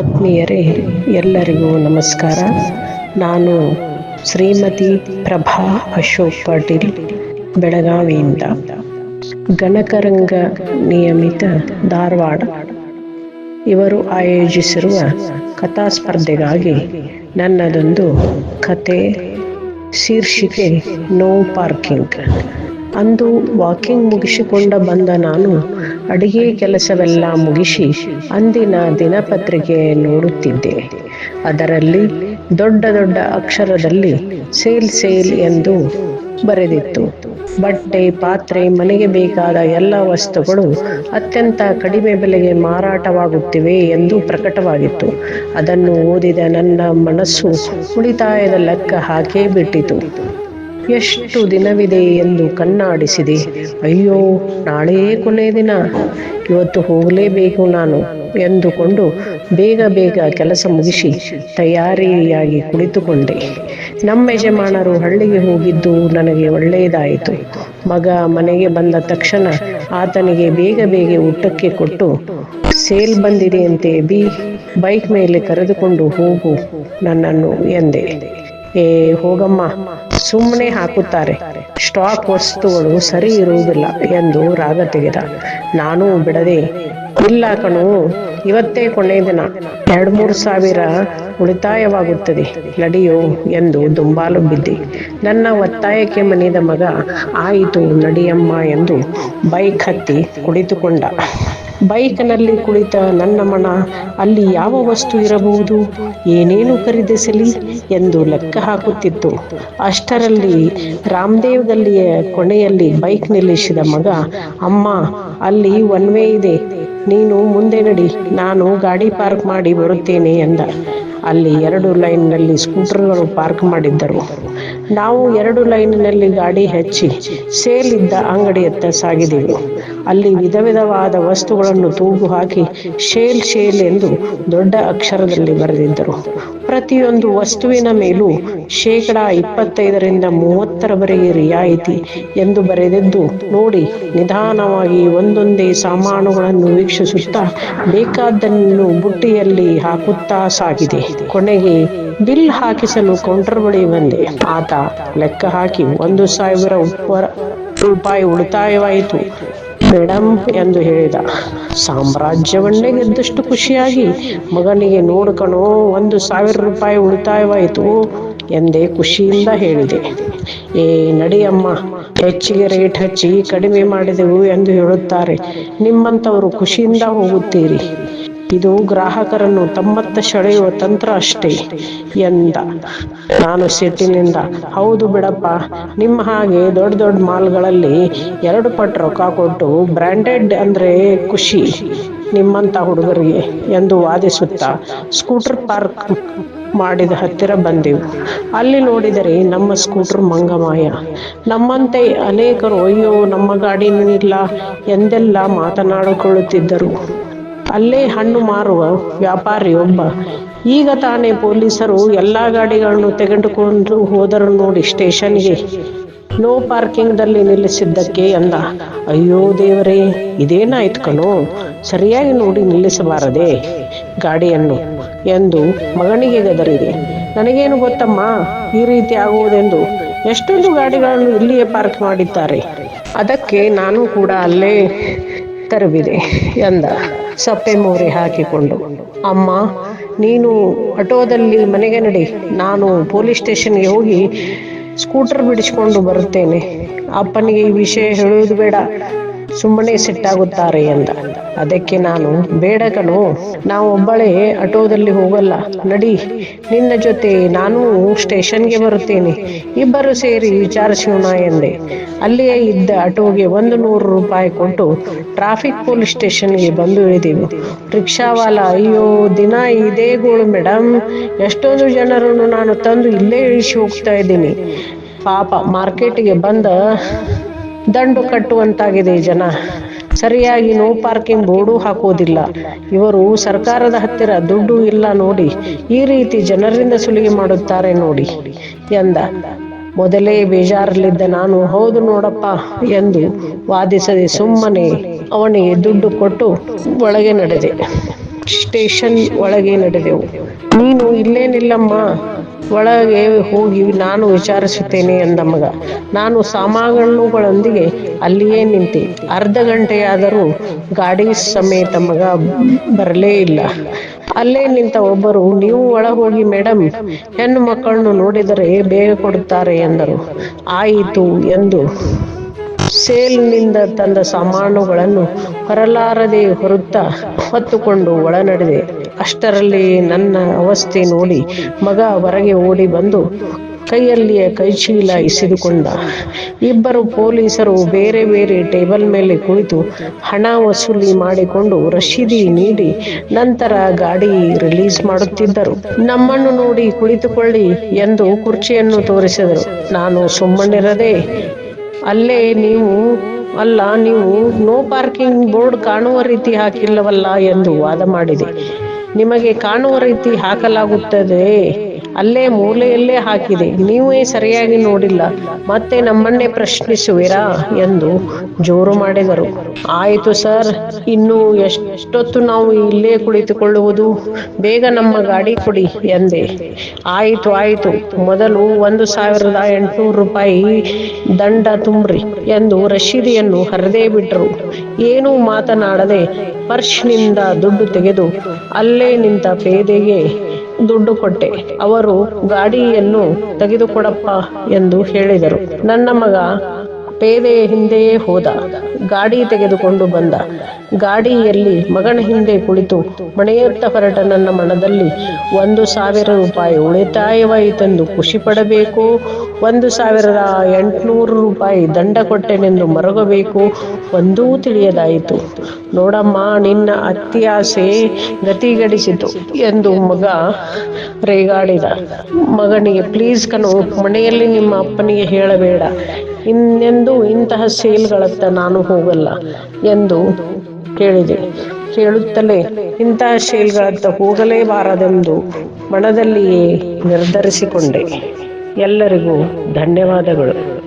ಆತ್ಮೀಯರೇ, ಎಲ್ಲರಿಗೂ ನಮಸ್ಕಾರ. ನಾನು ಶ್ರೀಮತಿ ಪ್ರಭಾ ಅಶೋಕ್ ಪಾಟೀಲ್, ಬೆಳಗಾವಿಯಿಂದ. ಗಣಕರಂಗ ನಿಯಮಿತ ಧಾರವಾಡ. ಇವರು ಆಯೋಜಿಸಿರುವ ಕಥಾ ಸ್ಪರ್ಧೆಗಾಗಿ ನನ್ನದೊಂದು ಕತೆ ಶೀರ್ಷಿಕೆ ನೋ ಪಾರ್ಕಿಂಗ್ ಅಂದು ವಾಕಿಂಗ್ ಮುಗಿಸಿಕೊಂಡ ಬಂದ ನಾನು ಅಡಿಗೆ ಕೆಲಸವೆಲ್ಲ ಮುಗಿಸಿ ಅಂದಿನ ದಿನಪತ್ರಿಕೆ ನೋಡುತ್ತಿದ್ದೆ. ಅದರಲ್ಲಿ ದೊಡ್ಡ ದೊಡ್ಡ ಅಕ್ಷರದಲ್ಲಿ ಸೇಲ್ ಸೇಲ್ ಎಂದು ಬರೆದಿತ್ತು. ಬಟ್ಟೆ, ಪಾತ್ರೆ, ಮನೆಗೆ ಬೇಕಾದ ಎಲ್ಲ ವಸ್ತುಗಳು ಅತ್ಯಂತ ಕಡಿಮೆ ಬೆಲೆಗೆ ಮಾರಾಟವಾಗುತ್ತಿವೆ ಎಂದು ಪ್ರಕಟವಾಗಿತ್ತು. ಅದನ್ನು ಓದಿದ ನನ್ನ ಮನಸ್ಸು ಉಳಿತಾಯದ ಲೆಕ್ಕ ಹಾಕೇ ಬಿಟ್ಟಿತು. ಎಷ್ಟು ದಿನವಿದೆ ಎಂದು ಕಣ್ಣಾಡಿಸಿದೆ. ಅಯ್ಯೋ ನಾಳೆಯೇ ಕೊನೆ ದಿನ. ಇವತ್ತು ಹೋಗಲೇಬೇಕು ನಾನು ಎಂದುಕೊಂಡು ಬೇಗ ಬೇಗ ಕೆಲಸ ಮುಗಿಸಿ ತಯಾರಿಯಾಗಿ ಕುಳಿತುಕೊಂಡೆ. ನಮ್ಮ ಯಜಮಾನರು ಹಳ್ಳಿಗೆ ಹೋಗಿದ್ದು ನನಗೆ ಒಳ್ಳೆಯದಾಯಿತು. ಮಗ ಮನೆಗೆ ಬಂದ ತಕ್ಷಣ ಆತನಿಗೆ ಬೇಗ ಬೇಗ ಊಟಕ್ಕೆ ಕೊಟ್ಟು, ಸೇಲ್ ಬಂದಿದೆಯಂತೆ ಬಿ, ಬೈಕ್ ಮೇಲೆ ಕರೆದುಕೊಂಡು ಹೋಗು ನನ್ನನ್ನು ಎಂದೆ. ಏ, ಹೋಗಮ್ಮ. ಸುಮ್ಮನೆ ಹಾಕುತ್ತಾರೆ. ಸ್ಟಾಕ್ ವಸ್ತುಗಳು ಸರಿ ಇರುವುದಿಲ್ಲ ಎಂದು ರಾಗ ತೆಗೆದ. ನಾನು ಬಿಡದೆ, ಇಲ್ಲ ಕಣು, ಇವತ್ತೇ ಕೊನೆಯ ದಿನ. ಎರಡು ಮೂರು ಸಾವಿರ ಉಳಿತಾಯವಾಗುತ್ತದೆ, ನಡೆಯೋ ಎಂದು ದುಂಬಾಲು ಬಿದ್ದಿ. ನನ್ನ ಒತ್ತಾಯಕ್ಕೆ ಮನಿದ ಮಗ, ಆಯಿತು ನಡಿಯಮ್ಮ ಎಂದು ಬೈಕ್ ಹತ್ತಿ ಕುಳಿತುಕೊಂಡ. ಬೈಕ್ನಲ್ಲಿ ಕುಳಿತ ನನ್ನ ಮನ, ಅಲ್ಲಿ ಯಾವ ವಸ್ತು ಇರಬಹುದು? ಏನೇನು ಖರೀದಿಸಲಿ ಎಂದು ಲೆಕ್ಕ ಹಾಕುತ್ತಿತ್ತು. ಅಷ್ಟರಲ್ಲಿ ರಾಮದೇವ್ ಗಲ್ಲಿಯ ಕೊನೆಯಲ್ಲಿ ಬೈಕ್ ನಿಲ್ಲಿಸಿದ ಮಗ, ಅಮ್ಮ, ಅಲ್ಲಿ ಒನ್ ವೇ ಇದೆ. ನೀನು ಮುಂದೆ ನಡಿ. ನಾನು ಗಾಡಿ ಪಾರ್ಕ್ ಮಾಡಿ ಬರುತ್ತೇನೆ ಎಂದ. ಅಲ್ಲಿ ಎರಡು ಲೈನ್ನಲ್ಲಿ ಸ್ಕೂಟರ್ಗಳು ಪಾರ್ಕ್ ಮಾಡಿದ್ದರು. ನಾವು ಎರಡು ಲೈನಿನಲ್ಲಿ ಗಾಡಿ ಹಚ್ಚಿ ಸೇಲ್ ಅಂಗಡಿಯತ್ತ ಸಾಗಿದೆವು. ಅಲ್ಲಿ ವಿಧ ವಿಧವಾದ ವಸ್ತುಗಳನ್ನು ತೂಗು ಹಾಕಿ ಶೇಲ್ ಶೇಲ್ ಎಂದು ದೊಡ್ಡ ಅಕ್ಷರದಲ್ಲಿ ಬರೆದಿದ್ದರು. ಪ್ರತಿಯೊಂದು ವಸ್ತುವಿನ ಮೇಲೂ ಶೇಕಡ ಇಪ್ಪತ್ತೈದರಿಂದ ಮೂವತ್ತರವರೆಗೆ ರಿಯಾಯಿತಿ ಎಂದು ಬರೆದಿದ್ದು, ನೋಡಿ, ನಿಧಾನವಾಗಿ ಒಂದೊಂದೇ ಸಾಮಾನುಗಳನ್ನು ವೀಕ್ಷಿಸುತ್ತಾ ಬೇಕಾದ್ದನ್ನು ಬುಟ್ಟಿಯಲ್ಲಿ ಹಾಕುತ್ತಾ ಸಾಗಿದೆ. ಕೊನೆಗೆ ಬಿಲ್ ಹಾಕಿಸಲು ಕೌಂಟರ್ ಬಳಿ ಬಂದೆ. ಆತ ಲೆಕ್ಕ ಹಾಕಿ ಒಂದು ಸಾವಿರ ಉಪ್ಪರ ರೂಪಾಯಿ ಉಳಿತಾಯವಾಯಿತು. ಮೇಡಮ್ ಎಂದು ಹೇಳಿದ. ಸಾಮ್ರಾಜ್ಯವನ್ನೇ ಗೆದ್ದಷ್ಟು ಖುಷಿಯಾಗಿ ಮಗನಿಗೆ ನೋಡ್ಕಣೋ ಒಂದು ಸಾವಿರ ರೂಪಾಯಿ ಉಳಿತಾಯವಾಯಿತು ಎಂದೇ ಖುಷಿಯಿಂದ ಹೇಳಿದೆ. ಏ ನಡಿಯಮ್ಮ, ಹೆಚ್ಚಿಗೆ ರೇಟ್ ಹಚ್ಚಿ ಕಡಿಮೆ ಮಾಡಿದೆವು ಎಂದು ಹೇಳುತ್ತಾರೆ. ನಿಮ್ಮಂಥವರು ಖುಷಿಯಿಂದ ಹೋಗುತ್ತೀರಿ. ಇದು ಗ್ರಾಹಕರನ್ನು ತಮ್ಮತ್ತ ಸೆಳೆಯುವ ತಂತ್ರ ಅಷ್ಟೇ ಎಂದ. ನಾನು ಸಿಟ್ಟಿನಿಂದ, ಹೌದು ಬಿಡಪ್ಪ, ನಿಮ್ಮ ಹಾಗೆ ದೊಡ್ಡ ದೊಡ್ಡ ಮಾಲ್ಗಳಲ್ಲಿ ಎರಡು ಪಟ್ಟು ರೊಕ್ಕ ಕೊಟ್ಟು ಬ್ರ್ಯಾಂಡೆಡ್ ಅಂದರೆ ಖುಷಿ ನಿಮ್ಮಂಥ ಹುಡುಗರಿಗೆ ಎಂದು ವಾದಿಸುತ್ತಾ ಸ್ಕೂಟರ್ ಪಾರ್ಕ್ ಮಾಡಿದ ಹತ್ತಿರ ಬಂದೆವು. ಅಲ್ಲಿ ನೋಡಿದರೆ ನಮ್ಮ ಸ್ಕೂಟರ್ ಮಂಗಮಾಯ. ನಮ್ಮಂತೆ ಅನೇಕರು, ಅಯ್ಯೋ, ನಮ್ಮ ಗಾಡಿನೂ ಇಲ್ಲ ಎಂದೆಲ್ಲ ಮಾತನಾಡಿಕೊಳ್ಳುತ್ತಿದ್ದರು. ಅಲ್ಲೇ ಹಣ್ಣು ಮಾರುವ ವ್ಯಾಪಾರಿಯೊಬ್ಬ ಈಗ ತಾನೇ ಪೊಲೀಸರು ಎಲ್ಲ ಗಾಡಿಗಳನ್ನು ತೆಗೆದುಕೊಂಡು ಹೋದರು ನೋಡಿ ಸ್ಟೇಷನ್ಗೆ ನೋ ಪಾರ್ಕಿಂಗ್ದಲ್ಲಿ ನಿಲ್ಲಿಸಿದ್ದಕ್ಕೆ ಅಂದ. ಅಯ್ಯೋ ದೇವರೇ, ಇದೇನಾಯ್ತು ಕಣೋ? ಸರಿಯಾಗಿ ನೋಡಿ ನಿಲ್ಲಿಸಬಾರದೆ ಗಾಡಿಯನ್ನು ಎಂದು ಮಗನಿಗೆ ಗದರಿದೆ. ನನಗೇನು ಗೊತ್ತಮ್ಮ, ಈ ರೀತಿ ಆಗುವುದೆಂದು? ಎಷ್ಟೊಂದು ಗಾಡಿಗಳನ್ನು ಇಲ್ಲಿಯೇ ಪಾರ್ಕ್ ಮಾಡಿದ್ದಾರೆ. ಅದಕ್ಕೆ ನಾನು ಕೂಡ ಅಲ್ಲೇ ತರುವಿದೆ, ಎಂದ. ಸಪ್ಪೆ ಮೋರೆ ಹಾಕಿಕೊಂಡು, ಅಮ್ಮ, ನೀನು ಆಟೋದಲ್ಲಿ ಮನೆಗೆ ನಡಿ. ನಾನು ಪೊಲೀಸ್ ಸ್ಟೇಷನ್ಗೆ ಹೋಗಿ ಸ್ಕೂಟರ್ ಬಿಡಿಸ್ಕೊಂಡು ಬರುತ್ತೇನೆ. ಅಪ್ಪನಿಗೆ ಈ ವಿಷಯ ಹೇಳುವುದು ಬೇಡ. ಸುಮ್ಮನೆ ಸಿಟ್ಟಾಗುತ್ತಾರೆ ಎಂದ. ಅದಕ್ಕೆ ನಾನು ಬೇಡ ಕಣು ನಾವು ಒಬ್ಬಳೇ ಆಟೋದಲ್ಲಿ ಹೋಗಲ್ಲ. ನಡಿ, ನಿನ್ನ ಜೊತೆ ನಾನು ಸ್ಟೇಷನ್ಗೆ ಬರುತ್ತೇನೆ. ಇಬ್ಬರು ಸೇರಿ ವಿಚಾರಿಸೋಣ ಎಂದೆ. ಅಲ್ಲಿಯೇ ಇದ್ದ ಆಟೋಗೆ ಒಂದು ನೂರು ರೂಪಾಯಿ ಕೊಟ್ಟು ಟ್ರಾಫಿಕ್ ಪೊಲೀಸ್ ಸ್ಟೇಷನ್ಗೆ ಬಂದು ಇಳಿದೆವು. ರಿಕ್ಷಾವಾಲ, ಅಯ್ಯೋ, ದಿನ ಇದೇ ಗೋಳು ಮೇಡಮ್ ಎಷ್ಟೊಂದು ಜನರನ್ನು ನಾನು ತಂದು ಇಲ್ಲೇ ಇಳಿಸಿ ಹೋಗ್ತಾ ಇದ್ದೀನಿ. ಪಾಪ, ಮಾರ್ಕೆಟ್ಗೆ ಬಂದ ದಂಡು ಕಟ್ಟುವಂತಾಗಿದೆ ಜನ. ಸರಿಯಾಗಿ ನೋ ಪಾರ್ಕಿಂಗ್ ಬೋರ್ಡು ಹಾಕೋದಿಲ್ಲ. ಇವರು ಸರ್ಕಾರದ ಹತ್ತಿರ ದುಡ್ಡು ಇಲ್ಲ ನೋಡಿ ಈ ರೀತಿ ಜನರಿಂದ ಸುಲಿಗೆ ಮಾಡುತ್ತಾರೆ ನೋಡಿ ಎಂದ. ಮೊದಲೇ ಬೇಜಾರಲ್ಲಿದ್ದ ನಾನು, ಹೌದು ನೋಡಪ್ಪ ಎಂದು ವಾದಿಸದೆ ಸುಮ್ಮನೆ ಅವನಿಗೆ ದುಡ್ಡು ಕೊಟ್ಟು ಒಳಗೆ ನಡೆದೆ. ಸ್ಟೇಷನ್ ಒಳಗೆ ನಡೆದೆವು. ನೀನು ಇಲ್ಲೇನಿಲ್ಲಮ್ಮ. ಒಳಗೆ ಹೋಗಿ ನಾನು ವಿಚಾರಿಸುತ್ತೇನೆ ಎಂದ ಮಗ. ನಾನು ಸಾಮಾನುಗಳೊಂದಿಗೆ ಅಲ್ಲಿಯೇ ನಿಂತೆ. ಅರ್ಧ ಗಂಟೆಯಾದರೂ ಗಾಡಿ ಸಮೇತ ಮಗ ಬರಲೇ ಇಲ್ಲ. ಅಲ್ಲೇ ನಿಂತ ಒಬ್ಬರು, ನೀವು ಒಳ ಹೋಗಿ ಮೇಡಮ್ ಹೆಣ್ಣು ಮಕ್ಕಳನ್ನು ನೋಡಿದರೆ ಬೇಗ ಕೊಡುತ್ತಾರೆ ಎಂದರು. ಆಯಿತು ಎಂದು ಸೇಲ್ನಿಂದ ತಂದ ಸಾಮಾನುಗಳನ್ನು ಹೊರಲಾರದೆ ಹೊರುತ್ತಾ ಹೊತ್ತುಕೊಂಡು ಒಳನಡೆದೆ. ಅಷ್ಟರಲ್ಲಿ ನನ್ನ ಅವಸ್ಥೆ ನೋಡಿ ಮಗ ಹೊರಗೆ ಓಡಿ ಬಂದು ಕೈಯಲ್ಲಿಯ ಕೈಚೀಲ ಇಸಿದುಕೊಂಡ. ಇಬ್ಬರು ಪೊಲೀಸರು ಬೇರೆ ಬೇರೆ ಟೇಬಲ್ ಮೇಲೆ ಕುಳಿತು ಹಣ ವಸೂಲಿ ಮಾಡಿಕೊಂಡು ರಶೀದಿ ನೀಡಿ ನಂತರ ಗಾಡಿ ರಿಲೀಸ್ ಮಾಡುತ್ತಿದ್ದರು. ನಮ್ಮನ್ನು ನೋಡಿ ಕುಳಿತುಕೊಳ್ಳಿ ಎಂದು ಕುರ್ಚಿಯನ್ನು ತೋರಿಸಿದರು. ನಾನು ಸುಮ್ಮನಿರದೆ ಅಲ್ಲೇ ನೀವು, ಅಲ್ಲ, ನೀವು ನೋ ಪಾರ್ಕಿಂಗ್ ಬೋರ್ಡ್ ಕಾಣುವ ರೀತಿ ಹಾಕಿಲ್ಲವಲ್ಲ ಎಂದು ವಾದ ಮಾಡಿದೆ. ನಿಮಗೆ ಕಾಣುವ ರೀತಿ ಹಾಕಲಾಗುತ್ತದೆ. ಅಲ್ಲೇ ಮೂಲೆಯಲ್ಲೇ ಹಾಕಿದೆ. ನೀವೇ ಸರಿಯಾಗಿ ನೋಡಿಲ್ಲ. ಮತ್ತೆ ನಮ್ಮನ್ನೇ ಪ್ರಶ್ನಿಸುವಿರಾ? ಎಂದು ಜೋರು ಮಾಡಿದರು. ಆಯಿತು ಸರ್. ಇನ್ನು ಎಷ್ಟೊತ್ತು ನಾವು ಇಲ್ಲೇ ಕುಳಿತುಕೊಳ್ಳುವುದು? ಬೇಗ ನಮ್ಮ ಗಾಡಿ ಕೊಡಿ ಎಂದೆ. ಆಯಿತು ಆಯಿತು. ಮೊದಲು ಒಂದು ಸಾವಿರದ ಎಂಟುನೂರು ರೂಪಾಯಿ ದಂಡ ತುಂಬ್ರಿ ಎಂದು ರಶೀದಿಯನ್ನು ಹರಿದೇ ಬಿಟ್ಟರು ಏನೂ ಮಾತನಾಡದೆ ಪರ್ಶ್ನಿಂದ ದುಡ್ಡು ತೆಗೆದು ಅಲ್ಲೇ ನಿಂತ ಪೇದೆಗೆ ದುಡ್ಡು ಕೊಟ್ಟೆ. ಅವರು ಗಾಡಿಯನ್ನು ತೆಗೆದುಕೊಡಪ್ಪ ಎಂದು ಹೇಳಿದರು. ನನ್ನ ಮಗ ಪೇದೆಯ ಹಿಂದೆಯೇ ಹೋದ. ಗಾಡಿ ತೆಗೆದುಕೊಂಡು ಬಂದ. ಗಾಡಿಯಲ್ಲಿ ಮಗನ ಹಿಂದೆ ಕುಳಿತು ಮನೆಯತ್ತ ಹೊರಟ ನನ್ನ ಮನದಲ್ಲಿ ಒಂದು ಸಾವಿರ ರೂಪಾಯಿ ಉಳಿತಾಯವಾಯಿತೆಂದು ಖುಷಿ ಪಡಬೇಕು ಒಂದು ಸಾವಿರದ ಎಂಟುನೂರು ರೂಪಾಯಿ ದಂಡ ಕೊಟ್ಟೆನೆಂದು ಮರಗಬೇಕು ಒಂದೂ ತಿಳಿಯದಾಯಿತು. ನೋಡಮ್ಮ, ನಿನ್ನ ಅತ್ಯಾಸೆ ಗತಿಗಡಿಸಿತು ಎಂದು ಮಗ ರೇಗಾಡಿದ. ಮಗನಿಗೆ, ಪ್ಲೀಸ್ ಕನು ಮನೆಯಲ್ಲಿ ನಿಮ್ಮ ಅಪ್ಪನಿಗೆ ಹೇಳಬೇಡ. ಇನ್ನೆಂದು ಇಂತಹ ಸೇಲ್ಗಳತ್ತ ನಾನು ಹೋಗಲ್ಲ ಎಂದು ಕೇಳಿದೆ. ಕೇಳುತ್ತಲೇ ಇಂತಹ ಶೇಲ್ಗಳತ್ತ ಹೋಗಲೇಬಾರದೆಂದು ಮನದಲ್ಲಿಯೇ ನಿರ್ಧರಿಸಿಕೊಂಡೆ. ಎಲ್ಲರಿಗೂ ಧನ್ಯವಾದಗಳು.